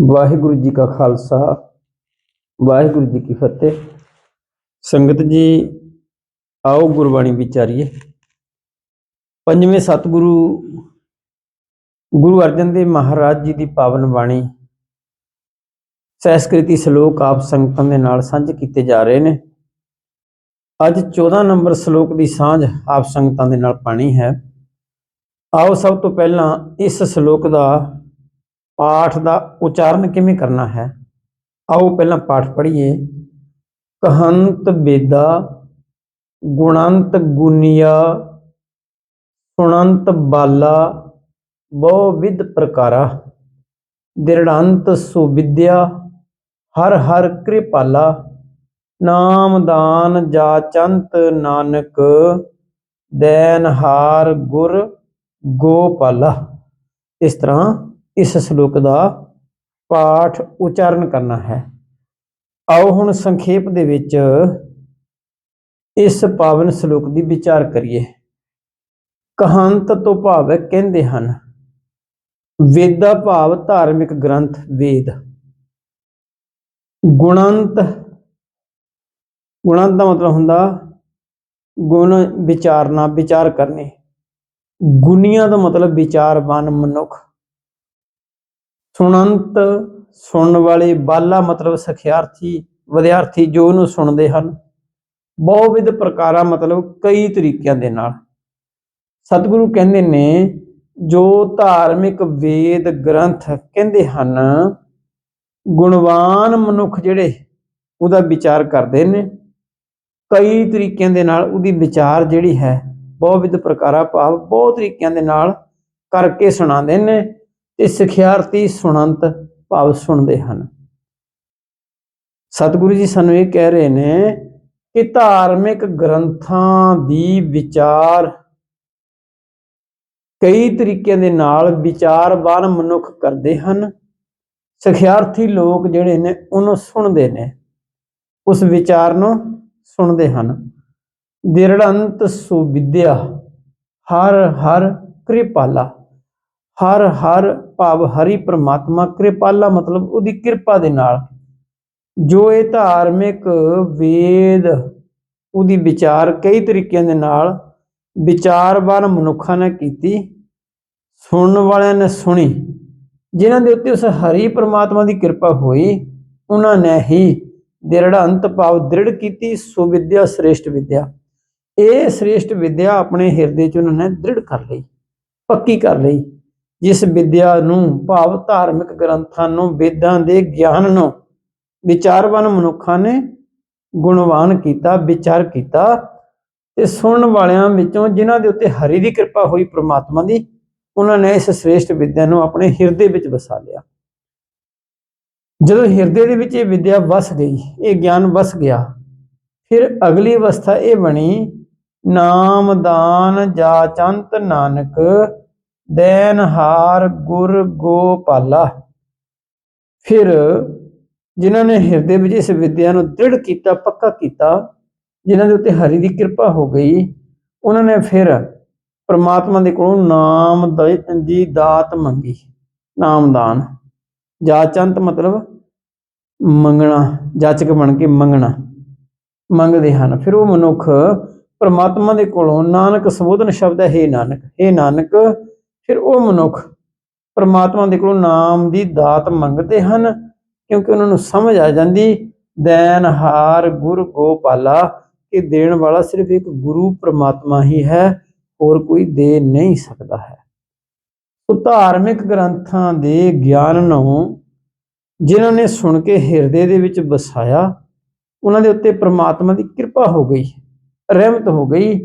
ਵਾਹਿਗੁਰੂ ਜੀ ਕਾ ਖਾਲਸਾ, ਵਾਹਿਗੁਰੂ ਜੀ ਕੀ ਫਤਿਹ। ਸੰਗਤ ਜੀ, ਆਓ ਗੁਰਬਾਣੀ ਵਿਚਾਰੀਏ। ਪੰਜਵੇਂ ਸਤਿਗੁਰੂ ਗੁਰੂ ਅਰਜਨ ਦੇਵ ਮਹਾਰਾਜ ਜੀ ਦੀ ਪਾਵਨ ਬਾਣੀ ਸਹਿਸਕ੍ਰਿਤੀ ਸ਼ਲੋਕ ਆਪ ਸੰਗਤਾਂ ਦੇ ਨਾਲ ਸਾਂਝੇ ਕੀਤੇ ਜਾ ਰਹੇ ਨੇ। ਅੱਜ 14 ਨੰਬਰ ਸ਼ਲੋਕ ਦੀ ਸਾਂਝ ਆਪ ਸੰਗਤਾਂ ਦੇ ਨਾਲ ਪਾਣੀ ਹੈ। ਆਓ ਸਭ ਤੋਂ ਪਹਿਲਾਂ ਇਸ ਸ਼ਲੋਕ ਦਾ ਪਾਠ ਦਾ ਉਚਾਰਨ ਕਿਵੇਂ ਕਰਨਾ ਹੈ? ਆਓ ਪਹਿਲਾਂ ਪਾਠ ਪੜ੍ਹੀਏ। ਕਹੰਤ ਬੇਦਾ, ਗੁਣੰਤ ਗੁਨੀਆ, ਸੁਣੰਤ ਬਾਲਾ ਬਹੁ ਵਿਦ ਪ੍ਰਕਾਰਾ। ਦਿਰੜੰਤ ਸੁਵਿਦਿਆ, ਹਰ ਹਰ ਕਿਰਪਾਲਾ। ਨਾਮਦਾਨ ਜਾਚੰਤ ਨਾਨਕ ਦੇਨਹਾਰ ਗੁਰ ਗੋਪਾਲਾ। ਇਸ ਤਰ੍ਹਾਂ ਇਸ ਸ਼ਲੋਕ ਦਾ ਪਾਠ ਉਚਾਰਨ ਕਰਨਾ ਹੈ। ਆਓ ਹੁਣ ਸੰਖੇਪ ਦੇ ਵਿੱਚ ਇਸ ਪਾਵਨ ਸ਼ਲੋਕ ਦੀ ਵਿਚਾਰ ਕਰੀਏ। ਕਹਾਂਤ ਤੋਂ ਭਾਵ ਕਹਿੰਦੇ ਹਨ, ਵੇਦਾ ਭਾਵ ਧਾਰਮਿਕ ਗ੍ਰੰਥ ਵੇਦ। ਗੁਣੰਤ ਗੁਣੰਤ ਦਾ ਮਤਲਬ ਹੁੰਦਾ ਗੁਣ ਵਿਚਾਰਨਾ, ਵਿਚਾਰ ਕਰਨੇ। ਗੁਨੀਆਂ ਦਾ ਮਤਲਬ ਵਿਚਾਰਵਾਨ ਮਨੁੱਖ। ਸੁਣੰਤ ਸੁਣਨ ਵਾਲੇ ਬਾਲਾ ਮਤਲਬ ਸਖਿਆਰਥੀ, ਵਿਦਿਆਰਥੀ ਜੋ ਉਹਨੂੰ ਸੁਣਦੇ ਹਨ, ਬਹੁਵਿਧ ਪ੍ਰਕਾਰਾਂ ਮਤਲਬ ਕਈ ਤਰੀਕਿਆਂ ਦੇ ਨਾਲ। ਸਤਿਗੁਰੂ ਕਹਿੰਦੇ ਨੇ, ਜੋ ਧਾਰਮਿਕ ਵੇਦ ਗ੍ਰੰਥ ਕਹਿੰਦੇ ਹਨ, ਗੁਣਵਾਨ ਮਨੁੱਖ ਜਿਹੜੇ ਉਹਦਾ ਵਿਚਾਰ ਕਰਦੇ ਨੇ, ਕਈ ਤਰੀਕਿਆਂ ਦੇ ਨਾਲ ਉਹਦੀ ਵਿਚਾਰ ਜਿਹੜੀ ਹੈ, ਬਹੁਵਿਧ ਪ੍ਰਕਾਰਾ ਭਾਵ ਬਹੁਤ ਤਰੀਕਿਆਂ ਦੇ ਨਾਲ ਕਰਕੇ ਸੁਣਾਉਂਦੇ ਨੇ। ਤੇ ਸਿਖਿਆਰਥੀ ਸੁਣੰਤ ਭਾਵ ਸੁਣਦੇ ਹਨ। ਸਤਿਗੁਰੂ ਜੀ ਸਾਨੂੰ ਇਹ ਕਹਿ ਰਹੇ ਨੇ ਕਿ ਧਾਰਮਿਕ ਗ੍ਰੰਥਾਂ ਦੀ ਵਿਚਾਰ ਕਈ ਤਰੀਕਿਆਂ ਦੇ ਨਾਲ ਵਿਚਾਰਵਾਨ ਮਨੁੱਖ ਕਰਦੇ ਹਨ। ਸਿਖਿਆਰਥੀ ਲੋਕ ਜਿਹੜੇ ਨੇ, ਉਹਨੂੰ ਸੁਣਦੇ ਨੇ, ਉਸ ਵਿਚਾਰ ਨੂੰ ਸੁਣਦੇ ਹਨ। ਦਿਰੜੰਤ ਸੁਵਿਦਿਆ ਹਰ ਹਰ ਕਿਰਪਾਲਾ। ਹਰ ਹਰ ਭਾਵ ਹਰੀ ਪ੍ਰਮਾਤਮਾ ਕਿਰਪਾਲਾ, ਮਤਲਬ ਉਹਦੀ ਕਿਰਪਾ ਦੇ ਨਾਲ। ਜੋ ਇਹ ਧਾਰਮਿਕ ਵੇਦ ਉਹਦੀ ਵਿਚਾਰ ਕਈ ਤਰੀਕਿਆਂ ਦੇ ਨਾਲ ਵਿਚਾਰਵਾਨ ਮਨੁੱਖਾਂ ਨੇ ਕੀਤੀ, ਸੁਣਨ ਵਾਲਿਆਂ ਨੇ ਸੁਣੀ, ਜਿਨ੍ਹਾਂ ਦੇ ਉੱਤੇ ਉਸ ਹਰੀ ਪ੍ਰਮਾਤਮਾ ਦੀ ਕਿਰਪਾ ਹੋਈ, ਉਹਨਾਂ ਨੇ ਹੀ ਦਿਰੜੰਤ ਭਾਵ ਦ੍ਰਿੜ ਕੀਤੀ, ਸੁਵਿਦਿਆ ਸ੍ਰੇਸ਼ਟ ਵਿਦਿਆ। ਇਹ ਸ੍ਰੇਸ਼ਟ ਵਿਦਿਆ ਆਪਣੇ ਹਿਰਦੇ 'ਚ ਉਹਨਾਂ ਨੇ ਦ੍ਰਿੜ ਕਰ ਲਈ, ਪੱਕੀ ਕਰ ਲਈ। ਜਿਸ ਵਿਦਿਆ ਨੂੰ ਭਾਵ ਧਾਰਮਿਕ ਗ੍ਰੰਥਾਂ ਨੂੰ ਵੇਦਾਂ ਦੇ ਗਿਆਨ ਨੂੰ ਵਿਚਾਰਵਾਨ ਮਨੁੱਖਾਂ ਨੇ ਗੁਣਵਾਨ ਕੀਤਾ, ਵਿਚਾਰ ਕੀਤਾ ਤੇ ਸੁਣਨ ਵਾਲਿਆਂ ਵਿੱਚੋਂ ਜਿਨ੍ਹਾਂ ਦੇ ਉੱਤੇ ਹਰੀ ਦੀ ਕਿਰਪਾ ਹੋਈ ਪ੍ਰਮਾਤਮਾ ਦੀ, ਉਹਨਾਂ ਨੇ ਇਸ ਸ੍ਰੇਸ਼ਟ ਵਿਦਿਆ ਨੂੰ ਆਪਣੇ ਹਿਰਦੇ ਵਿੱਚ ਵਸਾ ਲਿਆ। ਜਦੋਂ ਹਿਰਦੇ ਦੇ ਵਿੱਚ ਇਹ ਵਿਦਿਆ ਵਸ ਗਈ, ਇਹ ਗਿਆਨ ਵਸ ਗਿਆ, ਫਿਰ ਅਗਲੀ ਅਵਸਥਾ ਇਹ ਬਣੀ, ਨਾਮ ਦਾਨ ਜਾਚੰਤ ਨਾਨਕ ਦੇਨਹਾਰ ਗੁਰ ਗੋਪਾਲਾ ਫਿਰ ਜਿਨ੍ਹਾਂ ਨੇ ਹਿਰਦੇ ਵਿੱਚ ਇਸ ਵਿਦਿਆ ਨੂੰ ਦ੍ਰਿੜ ਕੀਤਾ, ਪੱਕਾ ਕੀਤਾ, ਜਿਨ੍ਹਾਂ ਦੇ ਉੱਤੇ ਹਰੀ ਦੀ ਕਿਰਪਾ ਹੋ ਗਈ, ਉਹਨਾਂ ਨੇ ਫਿਰ ਪ੍ਰਮਾਤਮਾ ਦੇ ਕੋਲੋਂ ਨਾਮ ਦੀ ਦਾਤ ਮੰਗੀ ਨਾਮਦਾਨ ਜਾਚੰਤ ਮਤਲਬ ਮੰਗਣਾ, ਜਾਚਕ ਬਣ ਕੇ ਮੰਗਣਾ, ਮੰਗਦੇ ਹਨ। ਫਿਰ ਉਹ ਮਨੁੱਖ ਪਰਮਾਤਮਾ ਦੇ ਕੋਲੋਂ ਨਾਨਕ ਸੰਬੋਧਨ ਸ਼ਬਦ ਹੈ, ਹੇ ਨਾਨਕ ਹੇ ਨਾਨਕ ਫਿਰ ਉਹ ਮਨੁੱਖ ਪਰਮਾਤਮਾ ਦੇ ਕੋਲੋਂ ਨਾਮ ਦੀ ਦਾਤ ਮੰਗਦੇ ਹਨ, ਕਿਉਂਕਿ ਉਹਨਾਂ ਨੂੰ ਸਮਝ ਆ ਜਾਂਦੀ ਦੇਨਹਾਰ ਗੁਰ ਗੋਪਾਲਾ ਕਿ ਦੇਣ ਵਾਲਾ ਸਿਰਫ ਇੱਕ ਗੁਰੂ ਪਰਮਾਤਮਾ ਹੀ ਹੈ, ਹੋਰ ਕੋਈ ਦੇ ਨਹੀਂ ਸਕਦਾ ਹੈ। ਸੋ ਧਾਰਮਿਕ ਗ੍ਰੰਥਾਂ ਦੇ ਗਿਆਨ ਨੂੰ ਜਿਨ੍ਹਾਂ ਨੇ ਸੁਣ ਕੇ ਹਿਰਦੇ ਦੇ ਵਿੱਚ ਵਸਾਇਆ, ਉਹਨਾਂ ਦੇ ਉੱਤੇ ਪ੍ਰਮਾਤਮਾ ਦੀ ਕਿਰਪਾ ਹੋ ਗਈ, ਰਹਿਮਤ ਹੋ ਗਈ,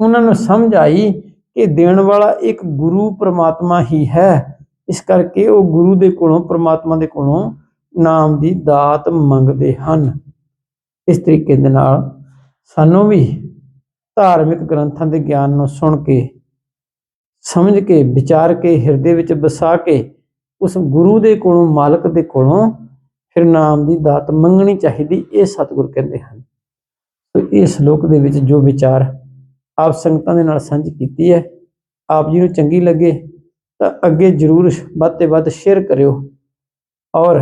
ਉਹਨਾਂ ਨੂੰ ਸਮਝ ਆਈ ਕਿ ਦੇਣ ਵਾਲਾ ਇੱਕ ਗੁਰੂ ਪ੍ਰਮਾਤਮਾ ਹੀ ਹੈ। ਇਸ ਕਰਕੇ ਉਹ ਗੁਰੂ ਦੇ ਕੋਲੋਂ, ਪ੍ਰਮਾਤਮਾ ਦੇ ਕੋਲੋਂ ਨਾਮ ਦੀ ਦਾਤ ਮੰਗਦੇ ਹਨ। ਇਸ ਤਰੀਕੇ ਦੇ ਨਾਲ ਸਾਨੂੰ ਵੀ ਧਾਰਮਿਕ ਗ੍ਰੰਥਾਂ ਦੇ ਗਿਆਨ ਨੂੰ ਸੁਣ ਕੇ, ਸਮਝ ਕੇ, ਵਿਚਾਰ ਕੇ, ਹਿਰਦੇ ਵਿੱਚ ਵਸਾ ਕੇ, ਉਸ ਗੁਰੂ ਦੇ ਕੋਲੋਂ, ਮਾਲਕ ਦੇ ਕੋਲੋਂ ਫਿਰ ਨਾਮ ਦੀ ਦਾਤ ਮੰਗਣੀ ਚਾਹੀਦੀ, ਇਹ ਸਤਿਗੁਰ ਕਹਿੰਦੇ ਹਨ। ਸੋ ਇਹ ਸ਼ਲੋਕ ਦੇ ਵਿੱਚ ਜੋ ਵਿਚਾਰ ਆਪ ਸੰਗਤਾਂ ਦੇ ਨਾਲ ਸਾਂਝੀ ਕੀਤੀ ਹੈ। ਆਪ ਜੀ ਨੂੰ ਚੰਗੀ ਲੱਗੇ ਤਾਂ ਅੱਗੇ ਜਰੂਰ ਵੱਧ ਤੇ ਵੱਧ ਸ਼ੇਅਰ ਕਰਿਓ। ਔਰ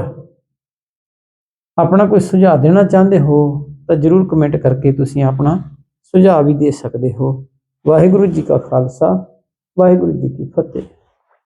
ਆਪਣਾ ਕੋਈ ਸੁਝਾਅ ਦੇਣਾ ਚਾਹੁੰਦੇ ਹੋ ਤਾਂ ਜਰੂਰ ਕਮੈਂਟ ਕਰਕੇ ਤੁਸੀਂ ਆਪਣਾ ਸੁਝਾਅ ਵੀ ਦੇ ਸਕਦੇ ਹੋ। ਵਾਹਿਗੁਰੂ ਜੀ ਕਾ ਖਾਲਸਾ, ਵਾਹਿਗੁਰੂ ਜੀ ਕੀ ਫਤਿਹ।